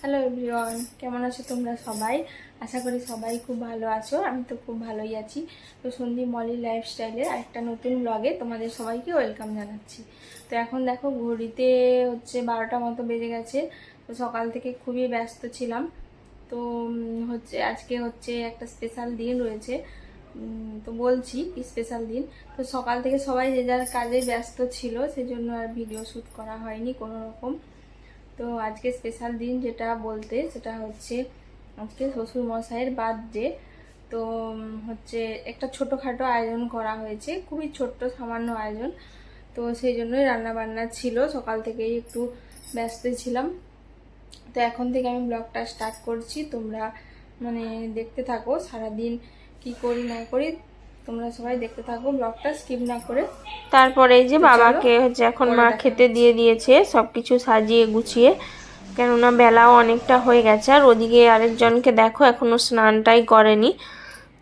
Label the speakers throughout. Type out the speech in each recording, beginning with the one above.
Speaker 1: Hello everyone কেমন আছো তোমরা সবাই? আশা করি সবাই খুব ভালো আছো, আমি তো খুব ভালোই আছি। তো সন্দীপ মলি লাইফস্টাইলের আরেকটা নতুন ব্লগে তোমাদের সবাইকে ওয়েলকাম জানাচ্ছি। তো এখন দেখো ঘড়িতে হচ্ছে বারোটা মতো বেজে গেছে, তো সকাল থেকে খুবই ব্যস্ত ছিলাম। তো হচ্ছে আজকে হচ্ছে একটা স্পেশাল দিন রয়েছে। তো বলছি স্পেশাল দিন? তো সকাল থেকে সবাই যে যার কাজে ব্যস্ত ছিল, সেজন্য আর ভিডিও শ্যুট করা হয়নি কোনো রকম তো আজকে স্পেশাল দিন যেটা বলতে, সেটা হচ্ছে আজকে শ্বশুর মশাইয়ের বার্থডে তো হচ্ছে একটা ছোটোখাটো আয়োজন করা হয়েছে, খুবই ছোট্ট, সামান্য আয়োজন। তো সেই জন্যই রান্না বান্না ছিল, সকাল থেকেই একটু ব্যস্ত ছিলাম। তো এখন থেকে আমি ব্লগটা স্টার্ট করছি, তোমরা মানে দেখতে থাকো সারাদিন কি করি না করি। তোমরা সবাই দেখতে থাকো ব্লগটা স্কিপ না করে
Speaker 2: তারপরে এই যে বাবাকে হচ্ছে এখন মা খেতে দিয়ে দিয়েছে সবকিছু সাজিয়ে গুছিয়ে। কেননা বেলাও অনেকটা হয়ে গেছে আর ওদিকে আরেকজনকে দেখো এখনও স্নানটাই করেনি।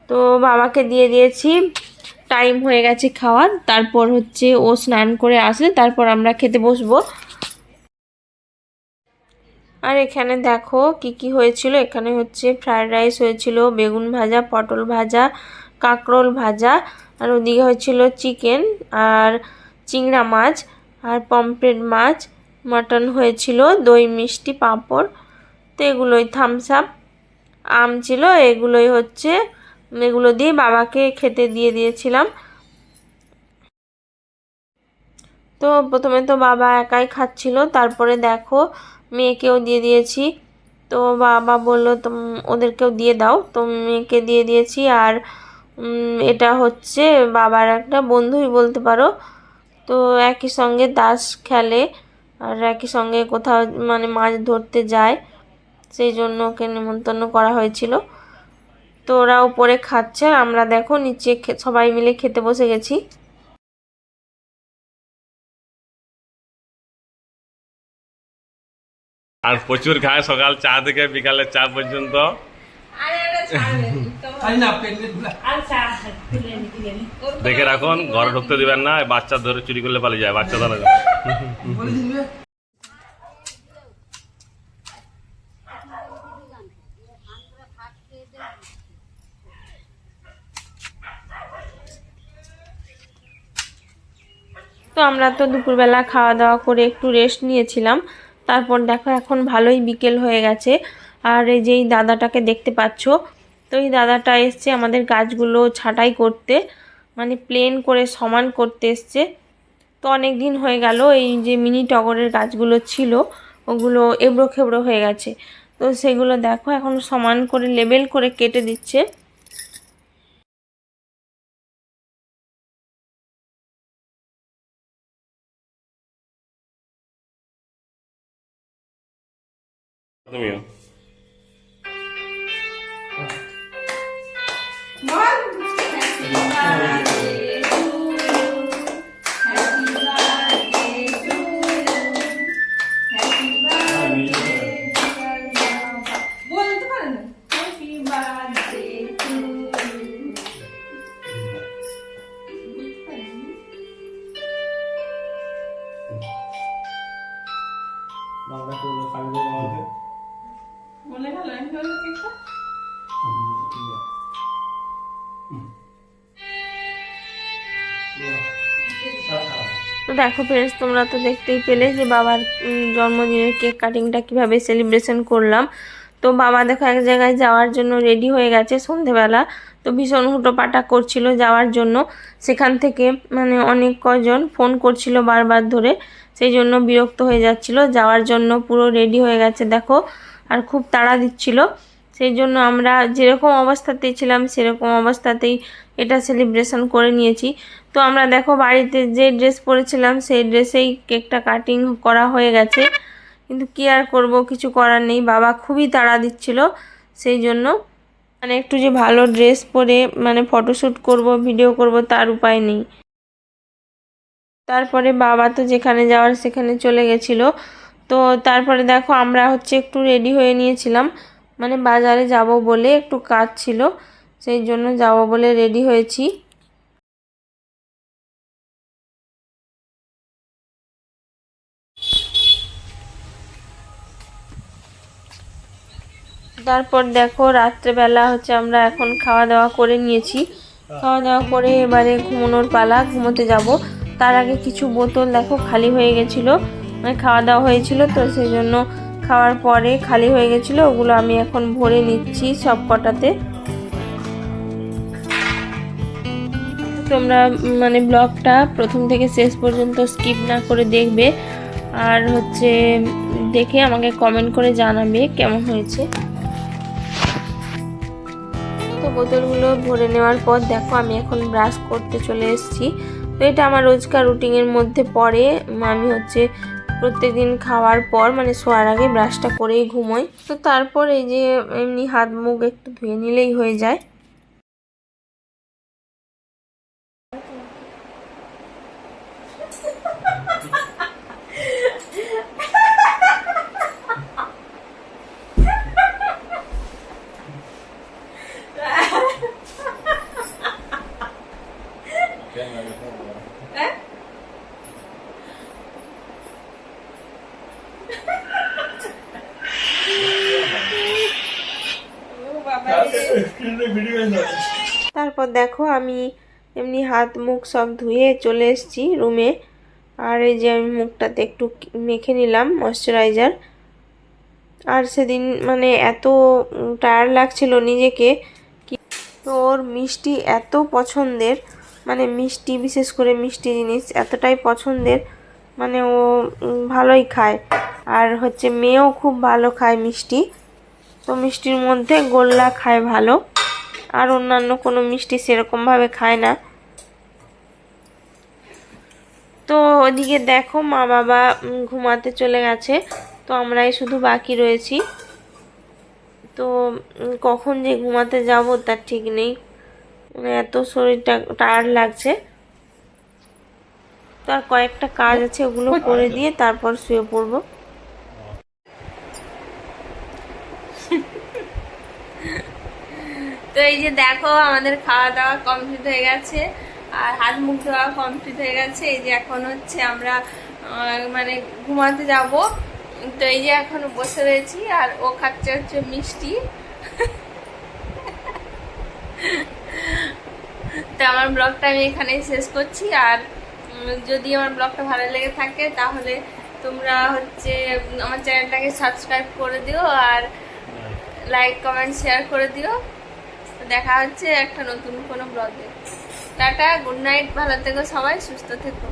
Speaker 2: তো বাবাকে দিয়ে দিয়েছি টাইম হয়ে গেছে খাওয়ার তারপর হচ্ছে ও স্নান করে আসে তারপর আমরা খেতে বসবো। আর এখানে দেখো কি কি হয়েছিল এখানে হচ্ছে ফ্রায়েড রাইস হয়েছিল বেগুন ভাজা পটল ভাজা কাঁকরোল ভাজা, আর ওদিকে হয়েছিল চিকেন আর চিংড়া মাছ আর পমফ্রেট মাছ, মাটন হয়েছিল, দই মিষ্টি, পাঁপড়, তো এগুলোই থামস আপ আম ছিল, এগুলোই হচ্ছে, এগুলো দিয়ে বাবাকে খেতে দিয়ে দিয়েছিলাম। তো প্রথমে তো বাবা একাই খাচ্ছিল, তারপরে দেখো মেয়েকেও দিয়ে দিয়েছি। তো বাবা বলল ওদেরকেও দিয়ে দাও। তো মেয়েকে দিয়ে দিয়েছি, আর এটা হচ্ছে বাবার একটা বন্ধুই বলতে পারো। তো একই সঙ্গে দাস খেলে আর একই সঙ্গে কোথাও মানে মাছ ধরতে যায় সেই জন্য ওকে নিমন্ত্রণ করা হয়েছিল। তো ওরা উপরে খাচ্ছে আমরা দেখো নিচে খে- সবাই মিলে খেতে বসে গেছি।
Speaker 3: আর প্রচুর খায় সকাল চা থেকে বিকালে চা পর্যন্ত। দেখে রাখুন ঘরে ঢুকতে দিবেন না বাচ্চা ধরে চুরি করলে পালিয়ে যায় বাচ্চা ধরে।
Speaker 2: তো আমরা তো দুপুরবেলা খাওয়া দাওয়া করে একটু রেস্ট নিয়েছিলাম। তারপর দেখো এখন ভালোই বিকেল হয়ে গেছে। আর এই যে দাদাটাকে দেখতে পাচ্ছ তো এই দাদাটা এসছে আমাদের গাছগুলো ছাঁটাই করতে মানে প্লেন করে সমান করতে এসছে। তো অনেক দিন হয়ে গেল, এই যে মিনি টগরের গাছগুলো ছিল, ওগুলো এবড়ো খেবড়ো হয়ে গেছে। তো সেগুলো দেখো, এখন সমান করে লেবেল করে কেটে দিচ্ছে।
Speaker 3: তুমিও
Speaker 1: বলতে পারে না হ্যাপি বার্থডে টু বলে আমি
Speaker 2: দেখো ফ্রেন্ডস তোমরা তো দেখতেই পেলে যে বাবার জন্মদিনের কেক কাটিংটা কীভাবে সেলিব্রেশন করলাম। তো বাবা দেখো এক জায়গায় যাওয়ার জন্য রেডি হয়ে গেছে সন্ধেবেলা। তো ভীষণ হুটোপাটা করছিল যাওয়ার জন্য। সেখান থেকে মানে অনেক কজন ফোন করছিল বারবার ধরে। সেই জন্য বিরক্ত হয়ে যাচ্ছিল। যাওয়ার জন্য পুরো রেডি হয়ে গেছে, দেখো। আর খুব তাড়া দিচ্ছিল। সেই জন্য আমরা যেরকম অবস্থাতেই ছিলাম, সেরকম অবস্থাতেই এটা সেলিব্রেশন করে নিয়েছি। তো আমরা দেখো বাড়িতে যে ড্রেস পরেছিলাম, সেই ড্রেসেই কেকটা কাটিং করা হয়ে গেছে। কিন্তু কি আর করব, কিছু করার নেই। বাবা খুবই তাড়া দিচ্ছিল, সেই জন্য মানে একটু যে ভালো ড্রেস পরে মানে ফটোশ্যুট করব ভিডিও করব, তার উপায় নেই। তারপরে বাবা তো যেখানে যাওয়ার সেখানে চলে গেছিল। তো তারপরে দেখো আমরা হচ্ছে একটু রেডি হয়ে নিয়েছিলাম। মানে বাজারে যাব বলে একটু কাজ ছিল, সেই জন্য যাব বলে রেডি হয়েছি। তারপর দেখো রাত্রেবেলা হচ্ছে আমরা এখন খাওয়া দাওয়া করে নিয়েছি। খাওয়া দাওয়া করে এবারে ঘুমানোর পালা, ঘুমোতে যাব। তার আগে কিছু বোতল দেখো খালি হয়ে গেছিল মানে খাওয়া দাওয়া হয়েছিল তো সেই জন্য খাওয়ার পরে খালি হয়ে গেছিল, ওগুলো আমি এখন ভরে নিচ্ছি সব কটাতে। তোমরা মানে ব্লগটা প্রথম থেকে শেষ পর্যন্ত স্কিপ না করে দেখবে, আর হচ্ছে দেখে আমাকে কমেন্ট করে জানাবে কেমন হয়েছে। তো বোতলগুলো ভরে নেওয়ার পর দেখো আমি এখন ব্রাশ করতে চলে এসেছি। তো এটা আমার রোজকার রুটিনের মধ্যে পড়ে। আমি হচ্ছে প্রত্যেকদিন খাওয়ার পর মানে শোয়ার আগে ব্রাশটা করেই ঘুমোই। তো তারপর এই যে এমনি হাত মুখ একটু ধুয়ে নিলেই হয়ে যায়। তারপর দেখো আমি এমনি হাত মুখ সব ধুয়ে চলে এসেছি রুমে আর এই যে আমি মুখটাতে একটু মেখে নিলাম ময়শ্চারাইজার আর সেদিন মানে এত টায়ার্ড লাগছিল নিজেকে। কি তো ওর মিষ্টি এত পছন্দের। মানে মিষ্টি, বিশেষ করে মিষ্টি জিনিস, এতটাই পছন্দের মানে ও ভালোই খায়। আর হচ্ছে মেয়েও খুব ভালো খায় মিষ্টি। তো মিষ্টির মধ্যে গোল্লা খায় ভালো, আর অন্যান্য কোনো মিষ্টি সেরকমভাবে খায় না। তো ওদিকে দেখো মা বাবা ঘুমাতে চলে গেছে, তো আমরাই শুধু বাকি রয়েছি। তো কখন যে ঘুমাতে যাব তার ঠিক নেই। মানে এত শরীরটা টায়ার্ড লাগছে। তো আর কয়েকটা কাজ আছে ওগুলো করে দিয়ে তারপর শুয়ে পড়ব। তো এই যে দেখো আমাদের খাওয়া দাওয়া কমপ্লিট হয়ে গেছে আর হাত মুখ ধোয়া কমপ্লিট হয়ে গেছে। এই যে এখন হচ্ছে আমরা মানে ঘুমাতে যাব। তো এই যে এখন বসে রয়েছি আর ও খাচ্ছে হচ্ছে মিষ্টি। তো আমার ব্লগটা আমি এখানেই শেষ করছি। আর যদি আমার ব্লগটা ভালো লেগে থাকে, তাহলে তোমরা হচ্ছে আমার চ্যানেলটাকে সাবস্ক্রাইব করে দিও আর লাইক, কমেন্ট, শেয়ার করে দিও। দেখা হচ্ছে একটা নতুন কোনো ব্লগে। টাটা, গুড নাইট, ভালো থেকো সবাই, সুস্থ থেকো।